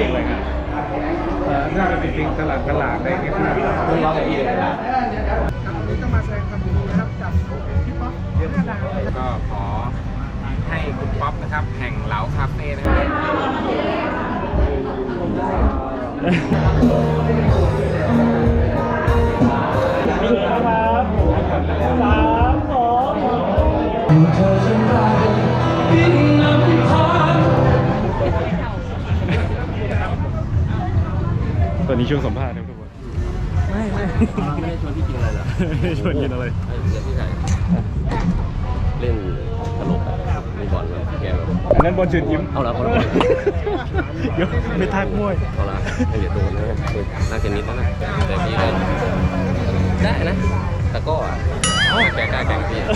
ลงอะไรฮะเอ่อน่าจะเป็นเพลงตลาดตลาดอะไรอย่างเงี้ยครับต้องร้องกับพี่เลยนะครับวันนี้ก็มาแสดงความยินดีนะครับกับพี่ป๊อปห้าดาวนะครับก็ขอให้คุณป๊อปนะครับแห่งเหลาคาเฟ่นะครับ ตอนนี้ช่วงสัมภาษณ์ครับทุกคนไม่ไม่ไม่ได้ชวนพี่กินอะไรเหรอชวนกินอะไรเดี๋ยวพี่ถ่ายเล่นตลกอะมีบอลแบบแกแบบอันนั้นบอลเชิญยิ้มเอาละคนละบอลเดี๋ยวไม่ทักมวยเอาละเดี๋ยวโดนนะน่าจะนิดนะนะแต่พี่เลยได้นะตะกร้ออะแกกล้าแกล้งพี่อะ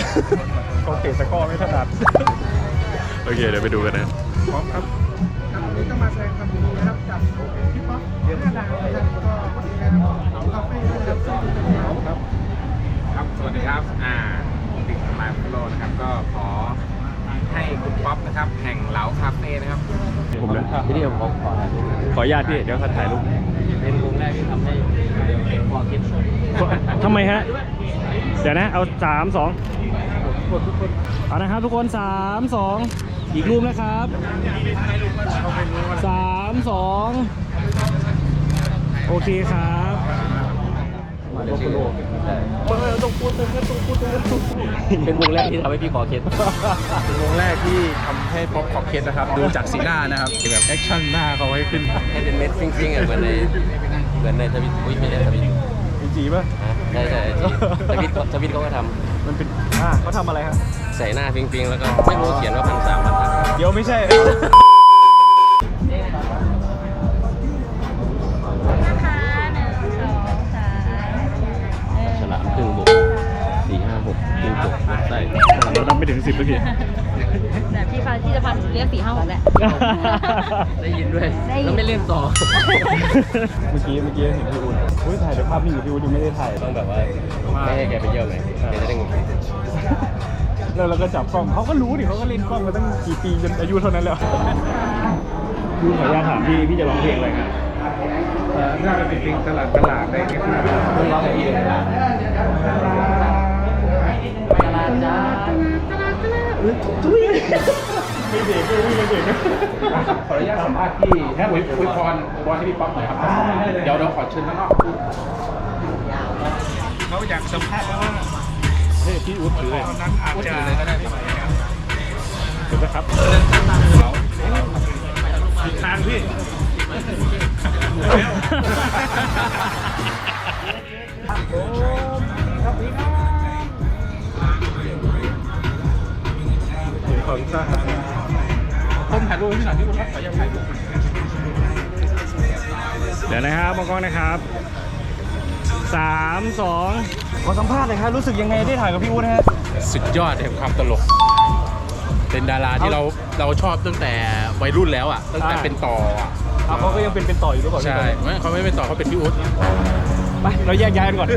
กองเตะตะกร้อไม่ถนัดโอเคเดี๋ยวไปดูกันนะป๊อปครับครับวันนี้ก็มาแสดงความ ผมนะพี่เดียวผมขอถ่ายรูปขออนุญาตพี่เดี๋ยวเขาถ่ายรูปเป็นวงแรกที่ทำให้พอคิดทำไมฮะ เดี๋ยวนะ เอาสามสองเอานะครับทุกคนสามสองอีกรูปนะครับสามสองโอเคครับ มาเดี๋ยวชื่อใช่เป็นวงแรกที่ทำให้พี่ขอคิดเป็นวงแรกที่ทำให้ป๊อปขอบเคสนะครับ ดูจากสีหน้านะครับแบบแอคชั่นหน้าเขาให้ขึ้น ให้เป็นเม็ดฟิงฟิงๆอะเหมือนในเหมือนในทวิตอุ้ยไม่ใช่ทวิตจริงๆป่ะฮะใช่ใช่ทวิตเขาทวิตเขาก็ทมันเป็นอ่าเขาทำอะไรฮะำใส่หน้าฟิงฟิงๆแล้วก็ไม่รู้เขียนว่าพันสามพันสามเดี๋ยวไม่ใช่ บนาทีแต่พี่ฟ้าที่จะพันหนูเรียกสี่ห้าหกแหละ ได้ยินด้วย ได้ยิน แล้วไม่เล่นต่อ เมื่อกี้เมื่อกี้เห็นพี่อุ้นอุ้ยถ่ายแต่ภาพนิ่งอยู่พี่อุ้นยังไม่ได้ถ่ายต้องแบบว่าไม่ให้แกไปเยี่ยมเลยแกจะได้งงแล้วเราก็จับกล้องเขาก็รู้ดิเขาก็เล่นกล้องมาตั้งกี่ปีจนอายุเท่านั้นแล้วพี่ขออนุญาตถามพี่พี่จะร้องเพลงอะไรครับเอ่อน่าจะเป็นเพลงตลาดตลาดอะไรอย่างเงี้ยครับต้องร้องกับพี่เลย ไม่เด็กไม่ไม่เด็กนะขออนุญาตสัมภาษณ์พี่แค่อวยอวยพรอวยพรให้พี่ป๊อปหน่อยครับ เดี๋ยวเราขอเชิญข้างนอกเขาอยากสัมภาษณ์ว่าเฮ้ยพี่อุ้นถือเลยตอนนั้นอาจจะเดี๋ยวนะครับผิดทางพี่เห็นขอ คนถ่ายรูปให้พี่หน่อยพี่คนครับขออนุญาตถ่ายรูปเดี๋ยวนะครับมองกล้องนะครับสามสองขอสัมภาษณ์หน่อยครับรู้สึกยังไงได้ถ่ายกับพี่อุ้นฮะสุดยอดแห่งความตลก เป็นดาราที่เราเราชอบตั้งแต่วัยรุ่นแล้วอะตั้งแต่อ่าเป็นต่ออะเอาเขาก็ยังเป็นเป็นต่ออยู่หรือเปล่าพี่ใช่ตอนนี้ไม่เขาไม่เป็นต่อเขาเป็นพี่อุ๊ดไปเราแยกย้ายกันก่อน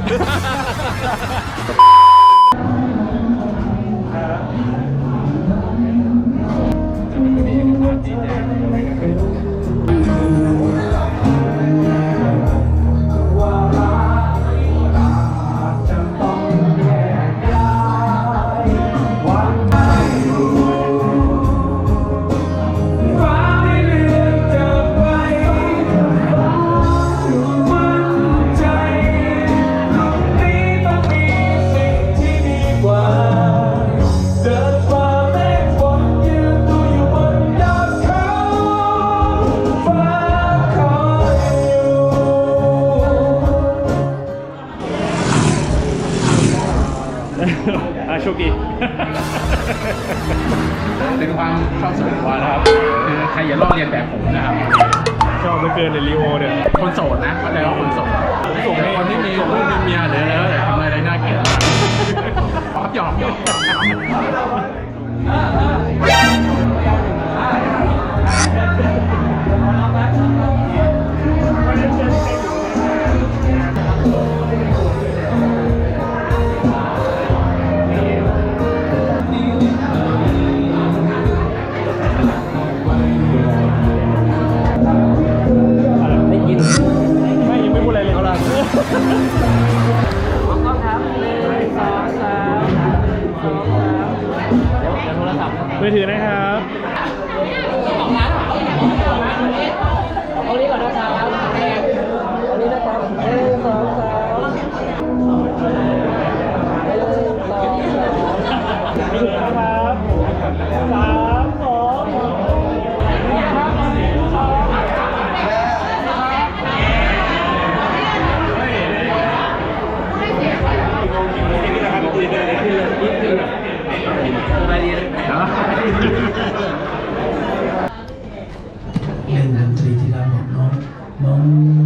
คดีเป็นความชอบส่วนตัวนะครับคือใครอย่าลอกเลียนแบบผมนะครับ ชอบเหลือเกินในลีโอเนี่ยคนโสดนะเข้าใจว่าคนโสดส่งให้คนที่มีลูกมีเมียหรืออะไรทำอะไรน่าเกลียดครับหยอกหยอก มือถือนะครับเอาลิ้นก่อนนะครับ Mm-hmm.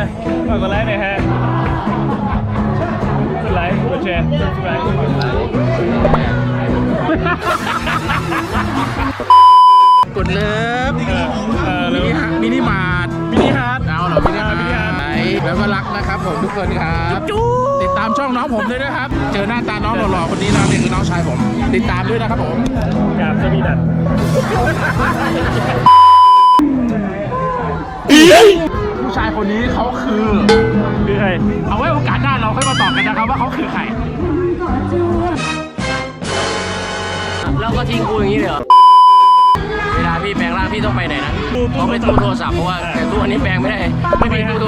ยวฝากกดไลค์หน่อยฮะกดไลค์กดแชร์กดไลค์กดไลค์กดเลิฟเออแล้วมินิฮาร์ทมินิมาร์ทมินิฮาร์ด เอาเหรอมินิฮาร์ทมินิฮาร์ท ไหนแล้วก็รักนะครับผมทุกคนครับติดตามช่องน้องผมด้วยนะครับ เจอหน้าตาน้องหล่อๆคนนี้นะนี่คือน้องชายผม ติดตามด้วยนะครับผม กราบสวีดัต ผู้ชายคนนี้เขาคือ คือใครเอาไว้โอกาสหน้าเราค่อยมาตอบกันนะครับว่าเขาคือใคร แล้วก็ทิ้งกูอย่างนี้เลยเหรอ เวลาพี่แปลงร่างพี่ต้องไปไหนนะเขาไม่ตู้โทรศัพท์เพราะว่าแต่ตู้อันนี้แปลงไม่ได้ ไม่มีตู้โทรศัพท์